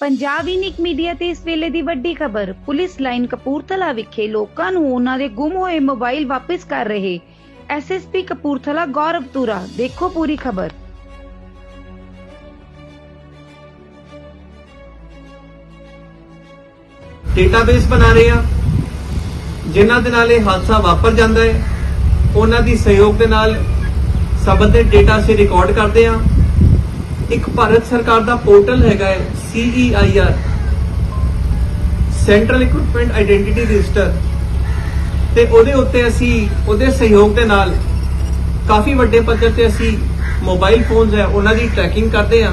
Punjab ਇਨਿਕ media ਤੇ ਇਸ ਵੇਲੇ ਦੀ ਵੱਡੀ ਖਬਰ, ਪੁਲਿਸ ਲਾਈਨ ਕਪੂਰਥਲਾ ਵਿਖੇ ਲੋਕਾਂ ਨੂੰ ਉਹਨਾਂ ਦੇ ਗੁੰਮ ਹੋਏ ਮੋਬਾਈਲ ਵਾਪਸ ਕਰ ਰਹੇ ਐਸਐਸਪੀ ਕਪੂਰਥਲਾ ਗੌਰਵ ਤੁਰਾ ਦੇਖੋ ਪੂਰੀ ਖਬਰ। ਡੇਟਾਬੇਸ ਬਣਾ ਰਹੇ ਆ, ਜਿਨ੍ਹਾਂ ਦੇ ਨਾਲ ਇਹ ਹਾਦਸਾ ਵਾਪਰ ਜਾਂਦਾ ਹੈ, ਉਹਨਾਂ ਦੀ ਸਹਿਯੋਗ ਦੇ ਨਾਲ ਸਬੰਧਿਤ ਡੇਟਾ ਅਸੀਂ ਰਿਕਾਰਡ ਕਰਦੇ ਆ ਇੱਕ ਭਾਰਤ ਸਰਕਾਰ ਦਾ ਪੋਰਟਲ ਹੈਗਾ ਹੈ CEIR central equipment identity register ਤੇ ਉਹਦੇ ਉੱਤੇ ਅਸੀਂ, ਉਹਦੇ ਸਹਿਯੋਗ ਦੇ ਨਾਲ ਕਾਫੀ ਵੱਡੇ ਪੱਧਰ ਤੇ ਅਸੀਂ ਮੋਬਾਈਲ ਫੋਨਸ ਹੈ, ਉਹਨਾਂ ਦੀ ਟਰੈਕਿੰਗ ਕਰਦੇ ਆ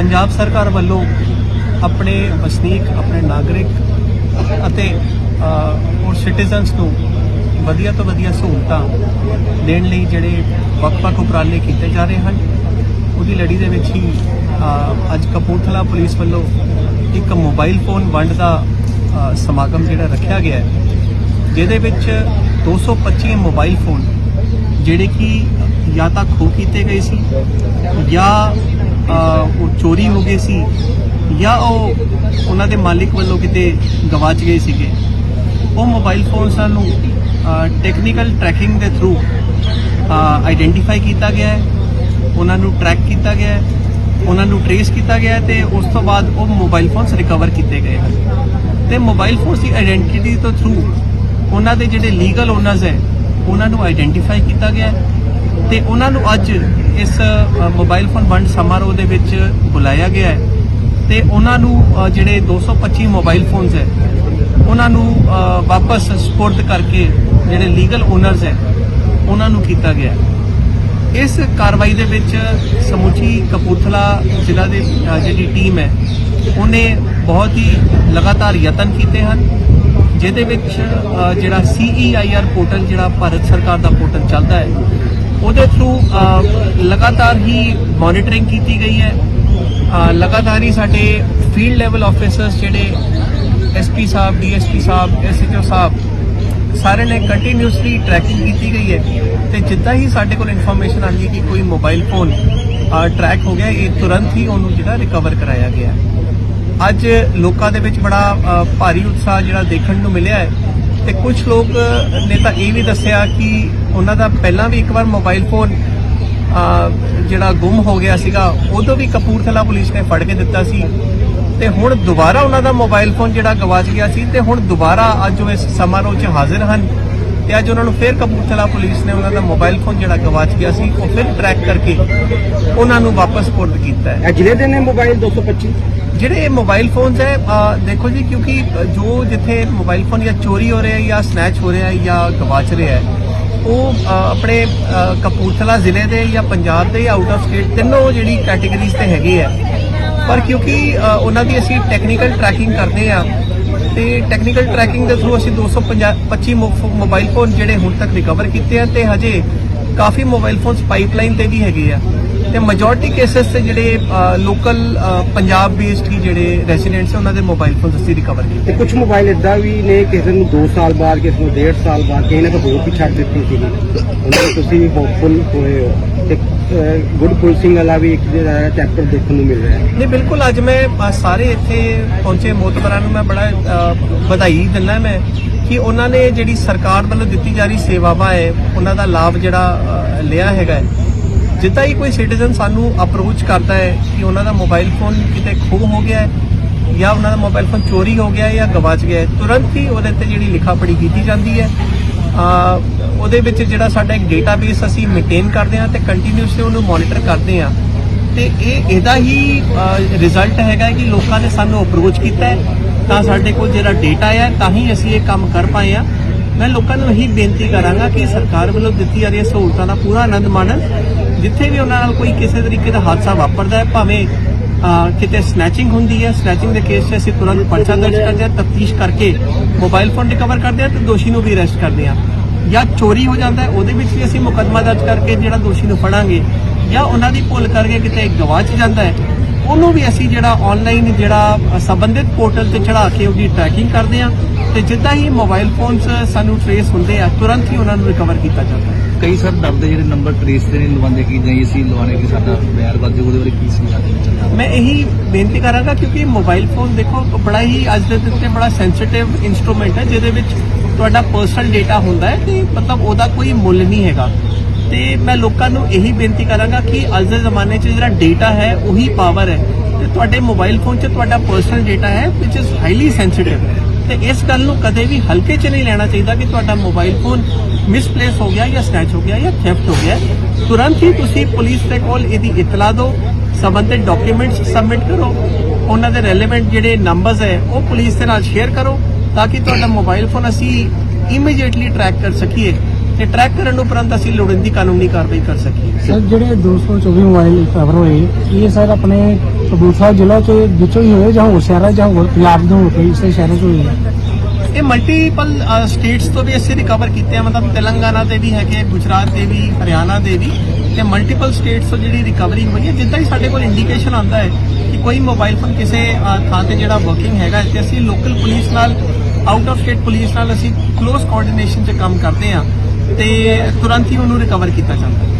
ਪੰਜਾਬ ਸਰਕਾਰ ਵੱਲੋਂ ਆਪਣੇ ਵਸਨੀਕ ਆਪਣੇ ਨਾਗਰਿਕ ਅਤੇ ਅਹ, ਹੋਰ ਸਿਟੀਜ਼ਨਸ ਨੂੰ ਵਧੀਆ ਤੋਂ ਵਧੀਆ ਸਹੂਲਤਾਂ ਦੇਣ ਲਈ ਜਿਹੜੇ ਵੱਖ-ਵੱਖ ਉਪਰਾਲੇ ਕੀਤੇ ਜਾ ਰਹੇ ਹਨ। ਉਹਦੀ ਲੜੀ ਦੇ ਵਿੱਚ ਹੀ ਅੱਜ ਕਪੂਰਥਲਾ ਪੁਲਿਸ ਵੱਲੋਂ ਇੱਕ ਮੋਬਾਈਲ ਫੋਨ ਵੰਡ ਦਾ ਸਮਾਗਮ ਜਿਹੜਾ ਰੱਖਿਆ ਗਿਆ ਹੈ ਜਿਹਦੇ ਵਿੱਚ 225 ਮੋਬਾਈਲ ਫੋਨ ਜਿਹੜੇ ਕਿ ਜਾਂ ਤਾਂ ਖੋਹ ਕੀਤੇ ਗਏ ਸੀ ਜਾਂ ਉਹ ਚੋਰੀ ਹੋ ਗਏ ਸੀ ਜਾਂ ਉਹ ਉਹਨਾਂ ਦੇ ਮਾਲਿਕ ਵੱਲੋਂ ਕਿਤੇ ਗਵਾਚ ਗਏ ਸੀਗੇ। ਉਹ ਮੋਬਾਈਲ ਫੋਨ ਸਾਨੂੰ ਟੈਕਨੀਕਲ ਟਰੈਕਿੰਗ ਦੇ ਥਰੂ ਆਈਡੈਂਟੀਫਾਈ ਕੀਤਾ ਗਿਆ ਹੈ। ਉਹਨਾਂ ਨੂੰ ਟਰੈਕ ਕੀਤਾ ਗਿਆ ਹੈ। ਉਹਨਾਂ ਨੂੰ ਟਰੇਸ ਕੀਤਾ ਗਿਆ ਹੈ ਤੇ ਉਸ ਤੋਂ ਬਾਅਦ ਉਹ ਮੋਬਾਈਲ ਫੋਨਸ ਰਿਕਵਰ ਕੀਤੇ ਗਏ ਹਨ। ਤੇ ਮੋਬਾਈਲ ਫੋਨਸ ਦੀ ਆਇਡੈਂਟੀਟੀ ਤੋਂ ਥਰੂ ਉਹਨਾਂ ਦੇ ਜਿਹੜੇ ਲੀਗਲ ਓਨਰਸ ਹੈ, ਉਹਨਾਂ ਨੂੰ ਆਇਡੈਂਟੀਫਾਈ ਕੀਤਾ ਗਿਆ ਹੈ। ਤੇ ਉਹਨਾਂ ਨੂੰ ਅੱਜ ਇਸ ਮੋਬਾਈਲ ਫੋਨ ਵੰਡ ਸਮਾਰੋਹ ਦੇ ਵਿੱਚ ਬੁਲਾਇਆ ਗਿਆ ਹੈ ਤੇ ਉਹਨਾਂ ਨੂੰ ਅ, ਜਿਹੜੇ 225 ਮੋਬਾਈਲ ਫੋਨਸ ਹੈ ਉਹਨਾਂ ਨੂੰ ਵਾਪਸ ਸਪੁਰਦ ਕਰਕੇ ਜਿਹੜੇ ਲੀਗਲ ਓਨਰਸ ਹੈ ਉਹਨਾਂ ਨੂੰ ਕੀਤਾ ਗਿਆ ਇਸ ਕਾਰਵਾਈ ਦੇ ਵਿੱਚ ਸਮੁੱਚੀ ਕਪੂਰਥਲਾ ਜ਼ਿਲ੍ਹਾ ਦੇ ਜਿਹੜੀ ਟੀਮ ਹੈ ਉਹਨੇ ਬਹੁਤ ਹੀ ਲਗਾਤਾਰ ਯਤਨ ਕੀਤੇ ਹਨ ਜਿਹਦੇ ਵਿੱਚ ਅ, ਜਿਹੜਾ CEIR ਪੋਰਟਲ ਜਿਹੜਾ ਭਾਰਤ ਸਰਕਾਰ ਦਾ ਪੋਰਟਲ ਚੱਲਦਾ ਹੈ ਉਹਦੇ ਥਰੂ ਲਗਾਤਾਰ ਹੀ ਮੋਨੀਟਰਿੰਗ ਕੀਤੀ ਗਈ ਹੈ। ਲਗਾਤਾਰ ਹੀ ਸਾਡੇ ਫੀਲਡ ਲੈਵਲ ਆਫੀਸਰਸ ਜਿਹੜੇ ਐਸਪੀ ਸਾਹਿਬ ਡੀਐਸਪੀ ਸਾਹਿਬ ਐਸਐਚਓ ਸਾਹਿਬ, ਸਾਰੇ ਨੇ ਕੰਟੀਨਿਊਸਲੀ ਟਰੈਕਿੰਗ ਕੀਤੀ ਗਈ ਹੈ। ਤੇ ਜਿੱਦਾਂ ਹੀ ਸਾਡੇ ਕੋਲ ਇਨਫੋਰਮੇਸ਼ਨ ਆਉਂਦੀ ਹੈ ਕਿ ਕੋਈ ਮੋਬਾਈਲ ਫੋਨ ਟਰੈਕ ਹੋ ਗਿਆ, ਇਹ ਤੁਰੰਤ ਹੀ ਉਹਨੂੰ ਜਿਹੜਾ ਰਿਕਵਰ ਕਰਾਇਆ ਗਿਆ ਅੱਜ ਲੋਕਾਂ ਦੇ ਵਿੱਚ ਬੜਾ ਭਾਰੀ ਉਤਸ਼ਾਹ ਜਿਹੜਾ ਦੇਖਣ ਨੂੰ ਮਿਲਿਆ ਹੈ। ਤੇ ਕੁਝ ਲੋਕ ਨੇ ਤਾਂ ਇਹ ਵੀ ਦੱਸਿਆ ਕਿ ਉਹਨਾਂ ਦਾ ਪਹਿਲਾਂ ਵੀ ਇੱਕ ਵਾਰ ਮੋਬਾਈਲ ਫੋਨ ਜਿਹੜਾ ਗੁੰਮ ਹੋ ਗਿਆ ਸੀਗਾ, ਉਦੋਂ ਵੀ ਕਪੂਰਥਲਾ ਪੁਲਿਸ ਨੇ ਫੜ ਕੇ ਦਿੱਤਾ ਸੀ। ਤੇ ਹੁਣ ਦੁਬਾਰਾ ਉਹਨਾਂ ਦਾ ਮੋਬਾਈਲ ਫੋਨ ਜਿਹੜਾ ਗਵਾਚ ਗਿਆ ਸੀ ਤੇ ਹੁਣ ਦੁਬਾਰਾ ਅੱਜ ਉਹ ਇਸ ਸਮਾਰੋਹ 'ਚ ਹਾਜ਼ਰ ਹਨ ਤੇ ਅੱਜ ਉਹਨਾਂ ਨੂੰ ਫਿਰ ਕਪੂਰਥਲਾ ਪੁਲਿਸ ਨੇ ਉਹਨਾਂ ਦਾ ਮੋਬਾਈਲ ਫੋਨ ਜਿਹੜਾ ਗਵਾਚ ਗਿਆ ਸੀ, ਉਹ ਫਿਰ ਟਰੈਕ ਕਰਕੇ ਉਹਨਾਂ ਨੂੰ ਵਾਪਸ ਪੁਰਦ ਕੀਤਾ ਹੈ। ਇਹ ਜ਼ਿਲ੍ਹੇ ਦੇ ਨੇ ਮੋਬਾਈਲ 225 ਜਿਹੜੇ ਮੋਬਾਈਲ ਫੋਨਸ ਹੈ ਦੇਖੋ ਜੀ, ਕਿਉਂਕਿ ਜੋ ਜਿੱਥੇ ਮੋਬਾਈਲ ਫੋਨ ਜਾਂ ਚੋਰੀ ਹੋ ਰਿਹਾ ਹੈ ਜਾਂ ਸਨੈਚ ਹੋ ਰਿਹਾ ਹੈ ਜਾਂ ਗਵਾਚ ਰਿਹਾ ਹੈ, ਉਹ ਆਪਣੇ ਕਪੂਰਥਲਾ ਜ਼ਿਲ੍ਹੇ ਦੇ ਜਾਂ ਪੰਜਾਬ ਦੇ ਜਾਂ ਆਊਟ ਆਫ ਸਟੇਟ ਤਿੰਨੋਂ ਜਿਹੜੀ ਕੈਟਾਗਰੀਜ਼ ਤੇ ਹੈਗੇ ਆ ਪਰ ਕਿਉਂਕਿ ਉਹਨਾਂ ਦੀ ਅਸੀਂ ਟੈਕਨੀਕਲ ਟਰੈਕਿੰਗ ਕਰਦੇ ਆ ਤੇ ਟੈਕਨੀਕਲ ਟਰੈਕਿੰਗ ਦੇ ਥਰੂ ਅਸੀਂ 225 ਮੋ- ਮੋਬਾਈਲ ਫੋਨ ਜਿਹੜੇ ਹੁਣ ਤੱਕ ਰਿਕਵਰ ਕੀਤੇ ਆ ਤੇ ਹਜੇ ਕਾਫੀ ਮੋਬਾਈਲ ਫੋਨਸ ਪਾਈਪਲਾਈਨ ਤੇ ਵੀ ਹੈਗੇ ਆ। ਤੇ ਮੈਜੋਰਟੀ ਕੇਸਸ ਤੇ ਜਿਹੜੇ ਲੋਕਲ ਪੰਜਾਬ ਬੇਸਡ ਹੀ ਜਿਹੜੇ ਰੈਜ਼ੀਡੈਂਟਸ ਉਹਨਾਂ ਦੇ ਮੋਬਾਈਲ ਫੋਨਸ ਅਸੀਂ ਰਿਕਵਰ ਕੀਤੇ। ਤੇ ਕੁਝ ਮੋਬਾਈਲ ਇਦਾਂ ਵੀ ਨੇ ਕਿਸੇ ਨੂੰ 2 ਸਾਲ ਬਾਅਦ ਕਿਸੇ ਨੂੰ 1.5 ਸਾਲ ਬਾਅਦ ਕਿਸੇ ਨੇ ਤਾਂ ਹੋਰ ਵੀ ਛੱਡ ਦਿੱਤੀ ਸੀਗੀ। ਉਹਨਾਂ ਨੂੰ ਤੁਸੀਂ ਹੋਪਫੁਲ ਹੋਏ ਹੋ। ਤੇ ਗੁੱਡ ਪੁਲਿਸਿੰਗ ਵਾਲਾ ਵੀ ਇੱਕ ਜਿਹੜਾ ਚੈਪਟਰ ਦੇਖਣ ਨੂੰ ਮਿਲ ਰਿਹਾ ਹੈ। ਨਹੀਂ ਬਿਲਕੁਲ ਅੱਜ ਮੈਂ ਸਾਰੇ ਇੱਥੇ ਪਹੁੰਚੇ ਮੋਤਬਰਾਂ ਨੂੰ ਮੈਂ ਬੜਾ ਵਧਾਈ ਦਿੰਦਾ ਮੈਂ ਕਿ ਉਹਨਾਂ ਨੇ ਜਿਹੜੀ ਸਰਕਾਰ ਵੱਲੋਂ ਦਿੱਤੀ ਜਾ ਰਹੀ ਸੇਵਾਵਾਂ ਹੈ ਉਹਨਾਂ ਦਾ ਲਾਭ ਜਿਹੜਾ ਲਿਆ ਹੈਗਾ ਹੈ। ਜਿੱਦਾਂ ਹੀ ਕੋਈ ਸਿਟੀਜ਼ਨ ਸਾਨੂੰ ਅਪਰੋਚ ਕਰਦਾ ਹੈ ਕਿ ਉਹਨਾਂ ਦਾ ਮੋਬਾਈਲ ਫੋਨ ਕਿਤੇ ਖੋਹ ਹੋ ਗਿਆ ਹੈ ਜਾਂ ਉਹਨਾਂ ਦਾ ਮੋਬਾਈਲ ਫੋਨ ਚੋਰੀ ਹੋ ਗਿਆ ਜਾਂ ਗਵਾਚ ਗਿਆ ਤੁਰੰਤ ਹੀ ਉਹਦੇ ਤੇ ਜਿਹੜੀ ਲਿਖਾ ਪੜੀ ਕੀਤੀ ਜਾਂਦੀ ਹੈ। ਅ, ਉਹਦੇ ਵਿੱਚ ਜਿਹੜਾ ਸਾਡਾ ਇੱਕ ਡੇਟਾਬੇਸ ਅਸੀਂ ਮੇਨਟੇਨ ਕਰਦੇ ਹਾਂ ਤੇ ਕੰਟੀਨਿਊਸਲੀ ਉਹਨੂੰ ਮੋਨੀਟਰ ਕਰਦੇ ਹਾਂ। ਤੇ ਇਹ ਇਹਦਾ ਹੀ ਰਿਜ਼ਲਟ ਹੈਗਾ ਕਿ ਲੋਕਾਂ ਨੇ ਸਾਨੂੰ ਅਪਰੋਚ ਕੀਤਾ ਹੈ। ਤਾਂ ਸਾਡੇ ਕੋਲ ਜਿਹੜਾ ਡੇਟਾ ਹੈ ਤਾਂ ਹੀ ਅਸੀਂ ਇਹ ਕੰਮ ਕਰ ਪਾਏ ਆ ਮੈਂ ਲੋਕਾਂ ਨੂੰ ਇਹੀ ਬੇਨਤੀ ਕਰਾਂਗਾ ਕਿ ਸਰਕਾਰ ਵੱਲੋਂ ਦਿੱਤੀ ਜਾ ਰਹੀਆਂ ਸਹੂਲਤਾਂ ਦਾ ਪੂਰਾ ਆਨੰਦ ਮਾਣਨ। ਜਿੱਥੇ ਵੀ ਉਹਨਾਂ ਨਾਲ ਕੋਈ ਕਿਸੇ ਤਰੀਕੇ ਦਾ ਹਾਦਸਾ ਵਾਪਰਦਾ ਹੈ, ਭਾਵੇਂ ਕਿਤੇ ਸਨੈਚਿੰਗ ਹੁੰਦੀ ਹੈ ਸਨੈਚਿੰਗ ਦੇ ਕੇਸ 'ਚ ਅਸੀਂ ਤੁਰੰਤ ਪਰਚਾ ਦਰਜ ਕਰਦੇ ਹਾਂ, ਤਫਤੀਸ਼ ਕਰਕੇ ਮੋਬਾਈਲ ਫੋਨ ਰਿਕਵਰ ਕਰਦੇ ਹਾਂ ਤੇ ਦੋਸ਼ੀ ਨੂੰ ਵੀ ਅਰੈਸਟ ਕਰਦੇ ਹਾਂ। ਜਾਂ ਚੋਰੀ ਹੋ ਜਾਂਦਾ ਹੈ, ਉਹਦੇ ਵਿੱਚ ਵੀ ਅਸੀਂ ਮੁਕੱਦਮਾ ਦਰਜ ਕਰਕੇ ਜਿਹੜਾ ਦੋਸ਼ੀ ਨੂੰ ਫੜਾਂਗੇ ਜਾਂ ਉਹਨਾਂ ਦੀ ਭੁੱਲ ਕਰਕੇ ਕਿਤੇ ਗਵਾਚ ਜਾਂਦਾ ਹੈ ਉਹਨੂੰ ਵੀ ਅਸੀਂ ਜਿਹੜਾ ਆਨਲਾਈਨ ਜਿਹੜਾ ਸੰਬੰਧਿਤ ਪੋਰਟਲ ਤੇ ਚੜਾ ਕੇ ਉਹਦੀ ਟਰੈਕਿੰਗ ਕਰਦੇ ਹਾਂ ਤੇ ਜਿੱਦਾਂ ਹੀ ਮੋਬਾਈਲ ਫੋਨਸ ਸਾਨੂੰ ਟਰੇਸ ਹੁੰਦੇ ਆ ਤੁਰੰਤ ਹੀ ਉਹਨਾਂ ਨੂੰ ਰਿਕਵਰ ਕੀਤਾ ਜਾਂਦਾ ਹੈ। ਕਈ ਸਰ ਡਰਦੇ ਜਿਹੜੇ ਨੰਬਰ ਟ੍ਰੇਸ ਦੇ ਨਹੀਂ ਲਵਾਉਂਦੇ ਕਿ ਨਹੀਂ ਅਸੀਂ ਲਵਾਣੇ ਕਿ ਸਾਡਾ ਵੈਰ ਵੱਧ ਜਾਊ ਉਹਦੇ ਬਾਰੇ ਕੀ ਸਮਝਾ ਦੇਣਾ ਚਾਹੁੰਦੇ ਮੈਂ ਇਹੀ ਬੇਨਤੀ ਕਰਾਂਗਾ ਕਿਉਂਕਿ ਮੋਬਾਈਲ ਫੋਨ ਦੇਖੋ ਬੜਾ ਹੀ ਅੱਜ ਦੇ ਦਿਨ ਤੇ ਬੜਾ ਸੈਂਸਿਟਿਵ ਇਨਸਟਰੂਮੈਂਟ ਹੈ ਜਿਹਦੇ ਵਿੱਚ ਤੁਹਾਡਾ ਪਰਸਨਲ ਡੇਟਾ ਹੁੰਦਾ ਹੈ ਤੇ ਮਤਲਬ ਉਹਦਾ ਕੋਈ ਮੁੱਲ ਨਹੀਂ ਹੈਗਾ। ਤੇ ਮੈਂ ਲੋਕਾਂ ਨੂੰ ਇਹੀ ਬੇਨਤੀ ਕਰਾਂਗਾ ਕਿ ਅੱਜ ਦੇ ਜ਼ਮਾਨੇ 'ਚ ਜਿਹੜਾ ਡੇਟਾ ਹੈ ਉਹੀ ਪਾਵਰ ਹੈ। ਤੇ ਤੁਹਾਡੇ ਮੋਬਾਈਲ ਫੋਨ 'ਚ ਤੁਹਾਡਾ ਪਰਸਨਲ ਡੇਟਾ ਹੈ ਵਿਚ ਇਜ਼ ਹਾਈਲੀ ਸੈਂਸਿਟਿਵ ਤੇ ਇਸ ਗੱਲ ਨੂੰ ਕਦੇ ਵੀ ਹਲਕੇ 'ਚ ਨਹੀਂ ਲੈਣਾ ਚਾਹੀਦਾ ਕਿ ਤੁਹਾਡਾ ਮੋਬਾਈਲ ਫੋਨ ਮਿਸਪਲੇਸ ਹੋ ਗਿਆ ਜਾਂ ਸਟੈਚ ਹੋ ਗਿਆ ਜਾਂ ਥੈਫਟ ਹੋ ਗਿਆ। ਤੁਰੰਤ ਹੀ ਤੁਸੀਂ ਪੁਲਿਸ ਦੇ ਕੋਲ ਇਹਦੀ ਇਤਲਾ ਦਿਓ, ਸੰਬੰਧਿਤ ਡਾਕੂਮੈਂਟਸ ਸਬਮਿਟ ਕਰੋ। ਉਹਨਾਂ ਦੇ ਰੈਲੇਵੈਂਟ ਜਿਹੜੇ ਨੰਬਰਸ ਹੈ, ਉਹ ਪੁਲਿਸ ਦੇ ਨਾਲ ਸ਼ੇਅਰ ਕਰੋ, ਤਾਂ ਕਿ ਤੁਹਾਡਾ ਮੋਬਾਈਲ ਫੋਨ ਅਸੀਂ ਇਮੀਡੀਏਟਲੀ ਟਰੈਕ ਕਰ ਸਕੀਏ। ਤੇ ਟਰੈਕ ਕਰਨ ਉਪਰੰਤ ਅਸੀਂ ਲੋੜੀਂਦੀ ਕਾਨੂੰਨੀ ਕਾਰਵਾਈ ਕਰ ਸਕੀਏ ਸਰ ਜਿਹੜੇ 224 ਮੋਬਾਈਲ ਕਵਰ ਹੋਏ ਇਹ ਸਰ ਆਪਣੇ ਕਪੂਰਥਲਾ ਜ਼ਿਲ੍ਹਾ ਚ ਵਿੱਚੋਂ ਹੀ ਹੋਏ ਜਾਂ ਹੋਰ ਸ਼ਹਿਰਾਂ ਜਾਂ ਹੋਰ ਪੰਜਾਬ ਦੇ ਹੋਰ ਕੋਈ ਕਿਸੇ ਸ਼ਹਿਰਾਂ ਚ ਹੋਏ? ਇਹ ਮਲਟੀਪਲ ਸਟੇਟਸ ਤੋਂ ਵੀ ਅਸੀਂ ਰਿਕਵਰ ਕੀਤੇ ਆ ਮਤਲਬ ਤੇਲੰਗਾਨਾ ਦੇ ਵੀ ਹੈਗੇ ਗੁਜਰਾਤ ਦੇ ਵੀ ਹਰਿਆਣਾ ਦੇ ਵੀ ਤੇ ਮਲਟੀਪਲ ਸਟੇਟਸ ਤੋਂ ਜਿਹੜੀ ਰਿਕਵਰੀ ਹੋਈ ਹੈ ਜਿੱਦਾਂ ਹੀ ਸਾਡੇ ਕੋਲ ਇੰਡੀਕੇਸ਼ਨ ਆਉਂਦਾ ਹੈ ਕਿ ਕੋਈ ਮੋਬਾਈਲ ਫੋਨ ਕਿਸੇ ਥਾਂ ਤੇ ਜਿਹੜਾ ਵਰਕਿੰਗ ਹੈਗਾ ਤੇ ਅਸੀਂ ਲੋਕਲ ਪੁਲਿਸ ਨਾਲ ਆਊਟ ਆਫ ਸਟੇਟ ਪੁਲਿਸ ਨਾਲ ਅਸੀਂ ਕਲੋਜ਼ ਕੋਆਰਡੀਨੇਸ਼ਨ 'ਚ ਕੰਮ ਕਰਦੇ ਆ ਤੇ ਤੁਰੰਤ ਹੀ ਉਹਨੂੰ ਰਿਕਵਰ ਕੀਤਾ ਜਾਂਦਾ। ਹੈ